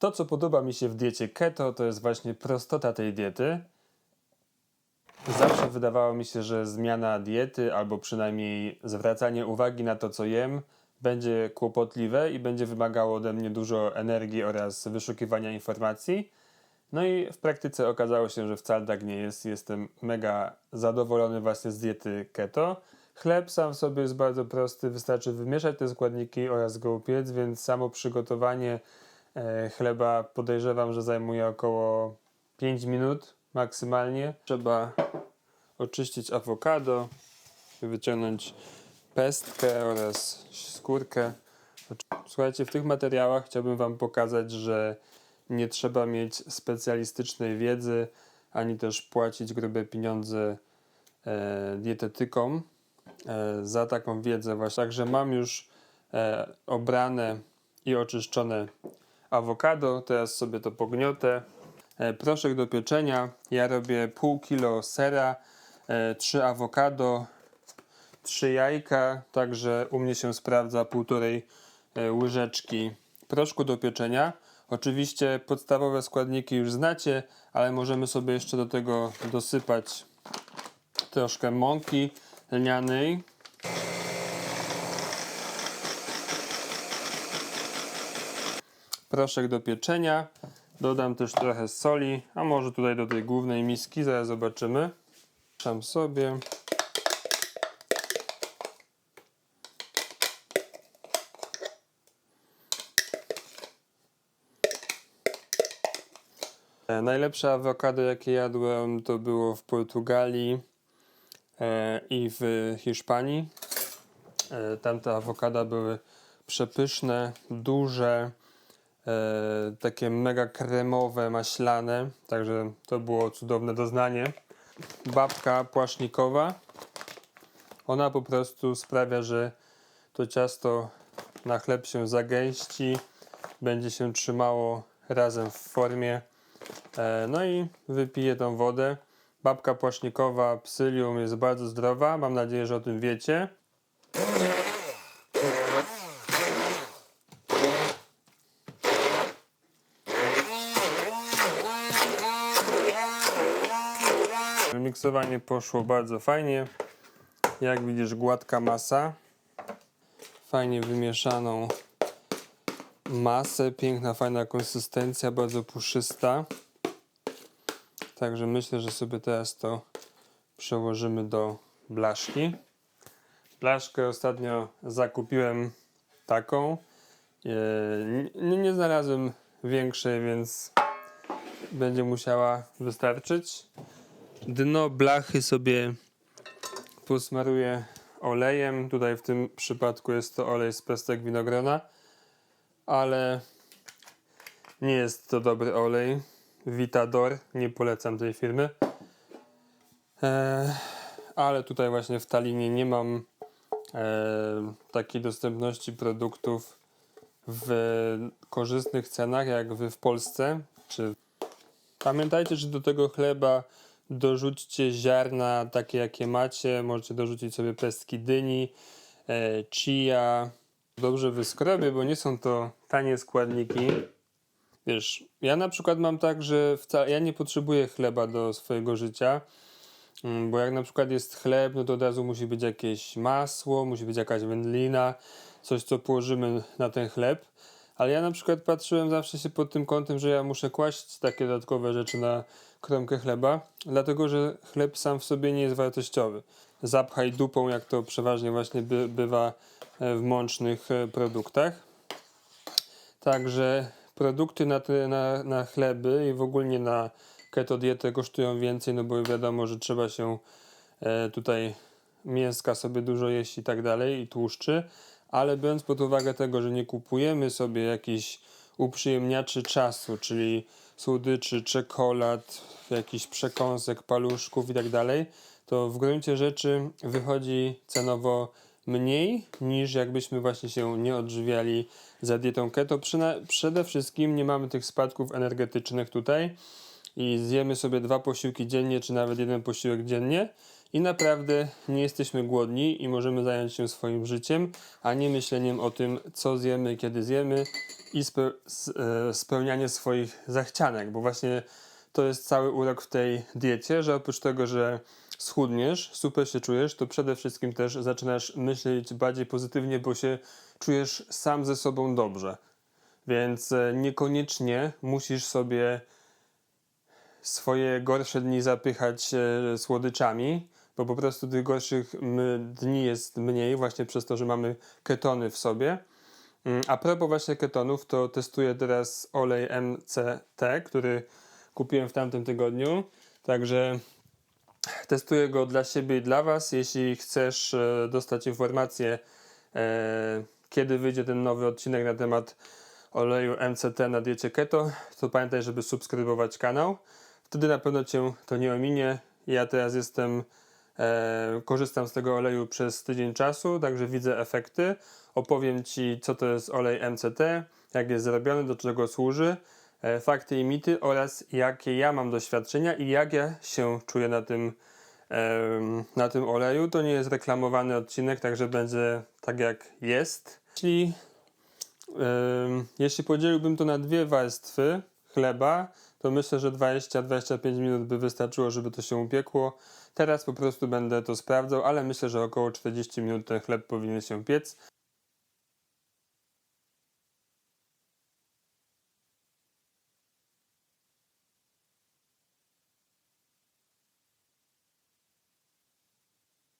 To, co podoba mi się w diecie keto, to jest właśnie prostota tej diety. Zawsze wydawało mi się, że zmiana diety, albo przynajmniej zwracanie uwagi na to, co jem, będzie kłopotliwe i będzie wymagało ode mnie dużo energii oraz wyszukiwania informacji. No i w praktyce okazało się, że wcale tak nie jest. Jestem mega zadowolony właśnie z diety keto. Chleb sam w sobie jest bardzo prosty, wystarczy wymieszać te składniki oraz go upiec, więc samo przygotowanie chleba podejrzewam, że zajmuje około 5 minut maksymalnie. Trzeba oczyścić awokado, wyciągnąć pestkę oraz skórkę. Słuchajcie, w tych materiałach chciałbym Wam pokazać, że nie trzeba mieć specjalistycznej wiedzy, ani też płacić grube pieniądze e, dietetykom e, za taką wiedzę właśnie. Także mam już e, obrane i oczyszczone awokado, teraz sobie to pogniotę. E, proszek do pieczenia, ja robię pół kilo sera, e, 3 awokado, 3 jajka, także u mnie się sprawdza półtorej e, łyżeczki proszku do pieczenia. Oczywiście podstawowe składniki już znacie, ale możemy sobie jeszcze do tego dosypać troszkę mąki lnianej. Proszek do pieczenia. Dodam też trochę soli, a może tutaj do tej głównej miski, zaraz zobaczymy. Mieszam sobie. E, Najlepsze awokado, jakie jadłem, to było w Portugalii e, i w Hiszpanii. E, tamte awokada były przepyszne, duże, e, takie mega kremowe, maślane, także to było cudowne doznanie. Babka płasznikowa, ona po prostu sprawia, że to ciasto na chleb się zagęści, będzie się trzymało razem w formie. E, No i wypiję tą wodę. Babka płasznikowa psyllium jest bardzo zdrowa. Mam nadzieję, że o tym wiecie. Poszło bardzo fajnie. Jak widzisz, gładka masa. Fajnie wymieszaną masę, piękna, fajna konsystencja, bardzo puszysta. Także myślę, że sobie teraz to przełożymy do blaszki. Blaszkę ostatnio zakupiłem taką. Nie, nie znalazłem większej, więc będzie musiała wystarczyć. Dno blachy sobie posmaruję olejem. Tutaj w tym przypadku jest to olej z pestek winogrona ale nie jest to dobry olej. Vitador, nie polecam tej firmy. E, ale tutaj właśnie w Talinie nie mam e, takiej dostępności produktów w korzystnych cenach jak wy w Polsce. Czy... Pamiętajcie, że do tego chleba dorzućcie ziarna takie jakie macie. Możecie dorzucić sobie pestki dyni, e, chia, dobrze wyskrobię, bo nie są to tanie składniki. Wiesz, ja na przykład mam tak, że ja nie potrzebuję chleba do swojego życia, mm, bo jak na przykład jest chleb, no to od razu musi być jakieś masło, musi być jakaś wędlina, coś co położymy na ten chleb. Ale ja na przykład patrzyłem zawsze się pod tym kątem, że ja muszę kłaść takie dodatkowe rzeczy na kromkę chleba, dlatego że chleb sam w sobie nie jest wartościowy. Zapchaj dupą, jak to przeważnie właśnie by, bywa e, w mącznych e, produktach. Także produkty na, na, na chleby i w ogóle na keto dietę kosztują więcej, no bo wiadomo, że trzeba się e, tutaj mięska sobie dużo jeść i tak dalej i tłuszczy, ale biorąc pod uwagę tego, że nie kupujemy sobie jakichś uprzyjemniaczy czasu, czyli słodyczy, czekolad, jakichś przekąsek, paluszków i tak dalej, to w gruncie rzeczy wychodzi cenowo mniej niż jakbyśmy właśnie się nie odżywiali za dietą keto. Przede wszystkim nie mamy tych spadków energetycznych tutaj i zjemy sobie dwa posiłki dziennie, czy nawet jeden posiłek dziennie i naprawdę nie jesteśmy głodni i możemy zająć się swoim życiem, a nie myśleniem o tym, co zjemy, kiedy zjemy i e, spełnianie swoich zachcianek, bo właśnie to jest cały urok w tej diecie, że oprócz tego, że schudniesz, super się czujesz, to przede wszystkim też zaczynasz myśleć bardziej pozytywnie, bo się czujesz sam ze sobą dobrze. Więc e, niekoniecznie musisz sobie swoje gorsze dni zapychać e, słodyczami, bo po prostu tych gorszych dni jest mniej, właśnie przez to, że mamy ketony w sobie. Mm, A propos właśnie ketonów, to testuję teraz olej MCT, który kupiłem w tamtym tygodniu. Także testuję go dla siebie i dla Was. Jeśli chcesz e, dostać informację, e, kiedy wyjdzie ten nowy odcinek na temat oleju MCT na diecie keto, to pamiętaj, żeby subskrybować kanał. Wtedy na pewno Cię to nie ominie. Ja teraz jestem, korzystam z tego oleju przez tydzień czasu, także widzę efekty. Opowiem Ci, co to jest olej MCT, jak jest zrobiony, do czego służy, e, fakty i mity oraz jakie ja mam doświadczenia i jak ja się czuję na tym, na tym oleju. To nie jest reklamowany odcinek, także będzie tak jak jest. Jeśli jeśli podzieliłbym to na dwie warstwy chleba, to myślę, że 20-25 minut by wystarczyło, żeby to się upiekło. Teraz po prostu będę to sprawdzał, ale myślę, że około 40 minut ten chleb powinien się piec.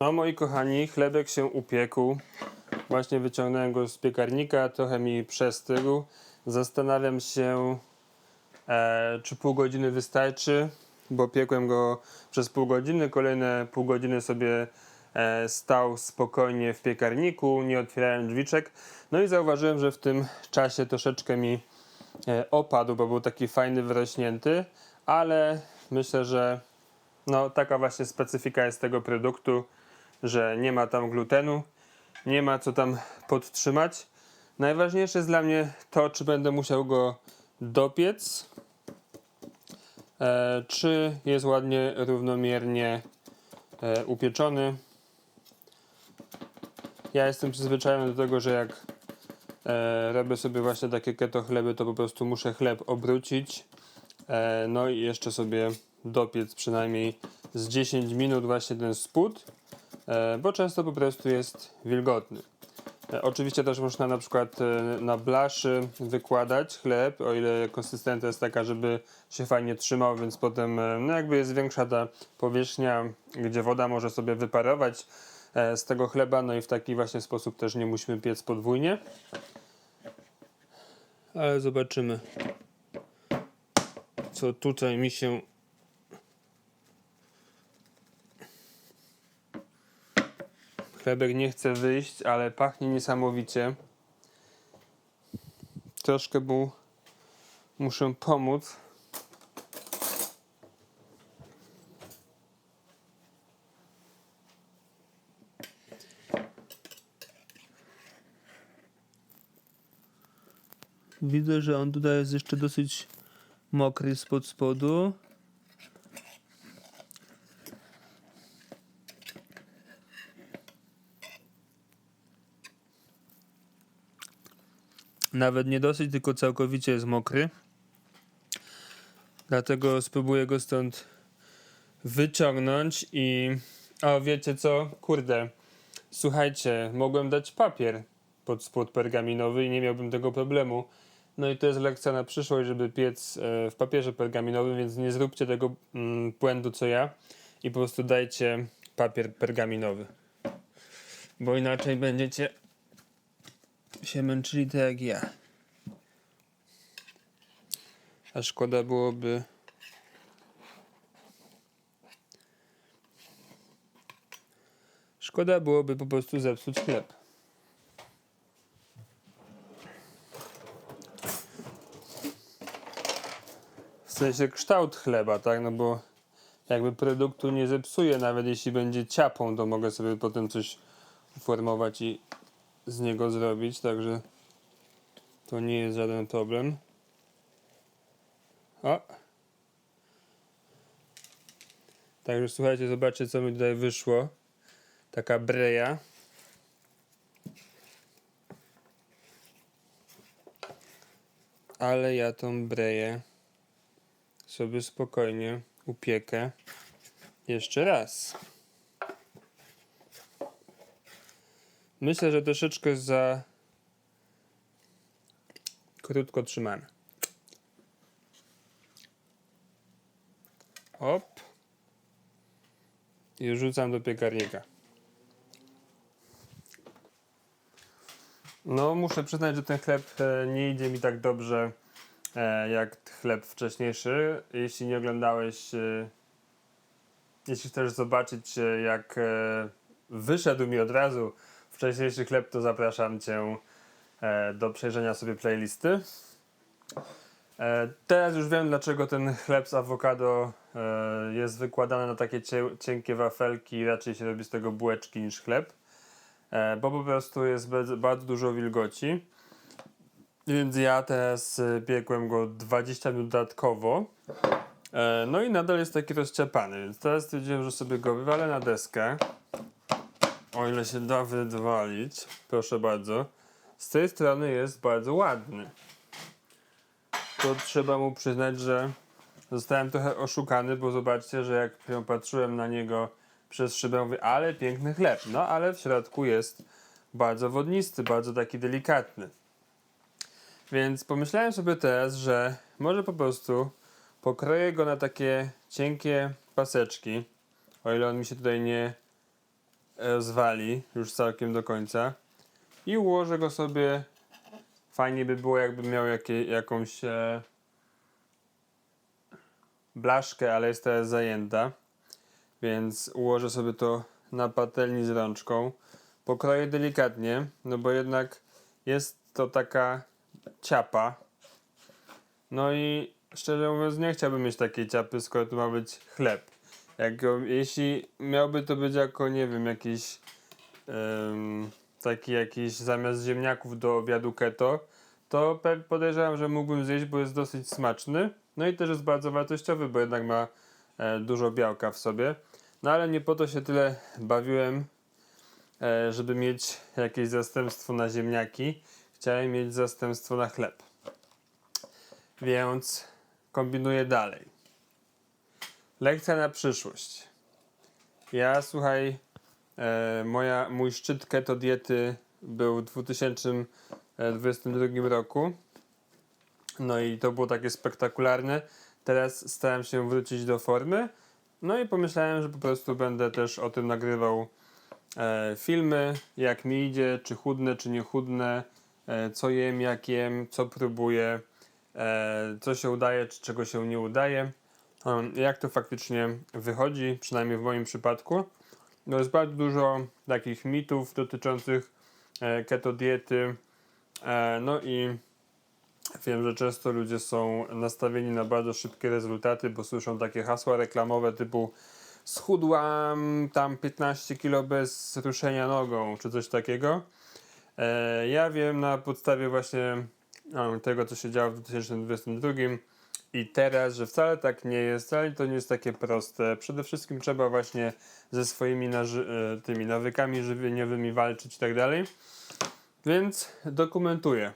No moi kochani, chlebek się upiekł. Właśnie wyciągnąłem go z piekarnika, trochę mi przestygł. Zastanawiam się, e, czy pół godziny wystarczy, bo piekłem go przez pół godziny. Kolejne pół godziny sobie e, stał spokojnie w piekarniku, nie otwierałem drzwiczek. No i zauważyłem, że w tym czasie troszeczkę mi e, opadł, bo był taki fajny, wyrośnięty, ale myślę, że no, taka właśnie specyfika jest tego produktu, że nie ma tam glutenu nie ma co tam podtrzymać. Najważniejsze jest dla mnie to, czy będę musiał go dopiec, czy jest ładnie, równomiernie e, upieczony. Ja jestem przyzwyczajony do tego, że jak e, robię sobie właśnie takie keto chleby, to po prostu muszę chleb obrócić. E, no i jeszcze sobie dopiec przynajmniej z 10 minut właśnie ten spód e, bo często po prostu jest wilgotny. E, Oczywiście też można na przykład e, na blaszy wykładać chleb, o ile konsystencja jest taka, żeby się fajnie trzymał, więc potem e, no jakby jest większa ta powierzchnia, gdzie woda może sobie wyparować z tego chleba, no i w taki właśnie sposób też nie musimy piec podwójnie. Ale zobaczymy, co tutaj mi się Chlebek nie chce wyjść, ale pachnie niesamowicie. Troszkę mu muszę pomóc. Widzę, że on tutaj jest jeszcze dosyć mokry spod spodu. Nawet nie dosyć, tylko całkowicie jest mokry. Dlatego spróbuję go stąd wyciągnąć i. Wiecie co? Kurde. Słuchajcie, mogłem dać papier pod spód pergaminowy i nie miałbym tego problemu. No i to jest lekcja na przyszłość, żeby piec e, w papierze pergaminowym, więc nie zróbcie tego mm, błędu co ja i po prostu dajcie papier pergaminowy. Bo inaczej będziecie się męczyli tak jak ja. A szkoda byłoby. Szkoda byłoby po prostu zepsuć chleb. W sensie kształt chleba, tak? No bo jakby produktu nie zepsuje, nawet jeśli będzie ciapą, to mogę sobie potem coś formować i z niego zrobić, także to nie jest żaden problem. O. Także słuchajcie, zobaczcie co mi tutaj wyszło. Taka breja. Ale ja tą breję sobie spokojnie upiekę jeszcze raz. Myślę, że troszeczkę za krótko trzymane. Op. I rzucam do piekarnika. No, muszę przyznać, że ten chleb e, nie idzie mi tak dobrze e, jak chleb wcześniejszy. Jeśli nie oglądałeś, e, jeśli chcesz zobaczyć, jak wyszedł mi od razu wcześniejszy chleb, to zapraszam Cię e, do przejrzenia sobie playlisty. E, Teraz już wiem, dlaczego ten chleb z awokado e, jest wykładany na takie cie, cienkie wafelki i raczej się robi z tego bułeczki niż chleb. Bo po prostu jest bardzo dużo wilgoci. Więc ja teraz piekłem go 20 minut dodatkowo. No i nadal jest taki rozciapany, więc teraz stwierdziłem, że sobie go wywalę na deskę. O ile się da wywalić, proszę bardzo. Z tej strony jest bardzo ładny to trzeba mu przyznać, że zostałem trochę oszukany, bo zobaczcie, że jak patrzyłem na niego przez szybę, mówię, ale piękny chleb. No, ale w środku jest bardzo wodnisty, bardzo taki delikatny. Więc pomyślałem sobie teraz, że może po prostu pokroję go na takie cienkie paseczki, o ile on mi się tutaj nie rozwali już całkiem do końca i ułożę go sobie Fajnie by było, jakby miał jakie, jakąś e, blaszkę, ale jest teraz zajęta. Więc ułożę sobie to na patelni z rączką. Pokroję delikatnie, no bo jednak jest to taka ciapa. No i szczerze mówiąc, nie chciałbym mieć takiej ciapy, skoro to ma być chleb. Jak, go- jeśli miałby to być jako, nie wiem, jakiś em, taki jakiś zamiast ziemniaków do obiadu keto, to podejrzewam, że mógłbym zjeść, bo jest dosyć smaczny. No i też jest bardzo wartościowy, bo jednak ma e, dużo białka w sobie. No ale nie po to się tyle bawiłem, e, żeby mieć jakieś zastępstwo na ziemniaki. Chciałem mieć zastępstwo na chleb. Więc kombinuję dalej. Lekcja na przyszłość. Ja słuchaj, E, moja, mój szczyt keto diety był w 2022 roku. No i to było takie spektakularne. Teraz starałem się wrócić do formy. No i pomyślałem, że po prostu będę też o tym nagrywał e, filmy, jak mi idzie, czy chudnę, czy nie chudnę, e, co jem, jak jem, co próbuję, e, co się udaje, czy czego się nie udaje. Jak to faktycznie wychodzi, przynajmniej w moim przypadku. No jest bardzo dużo takich mitów dotyczących e, keto diety. E, no i wiem, że często ludzie są nastawieni na bardzo szybkie rezultaty, bo słyszą takie hasła reklamowe typu schudłam tam 15 kilo bez ruszenia nogą, czy coś takiego. E, ja wiem na podstawie właśnie tego, co się działo w 2022 i teraz, że wcale tak nie jest, wcale to nie jest takie proste. Przede wszystkim trzeba właśnie ze swoimi e, tymi nawykami żywieniowymi walczyć i tak dalej. Więc dokumentuję.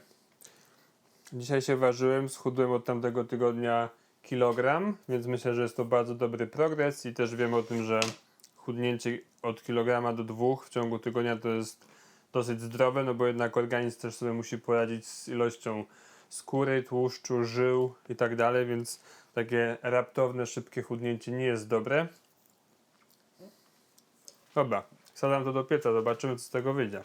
Dzisiaj się ważyłem, schudłem od tamtego tygodnia kilogram, więc myślę, że jest to bardzo dobry progres i też wiem o tym, że chudnięcie od kilograma do dwóch w ciągu tygodnia to jest dosyć zdrowe, no bo jednak organizm też sobie musi poradzić z ilością skóry, tłuszczu, żył i tak dalej, więc takie raptowne, szybkie chudnięcie nie jest dobre. Dobra, wsadzam to do pieca, zobaczymy co z tego wyjdzie.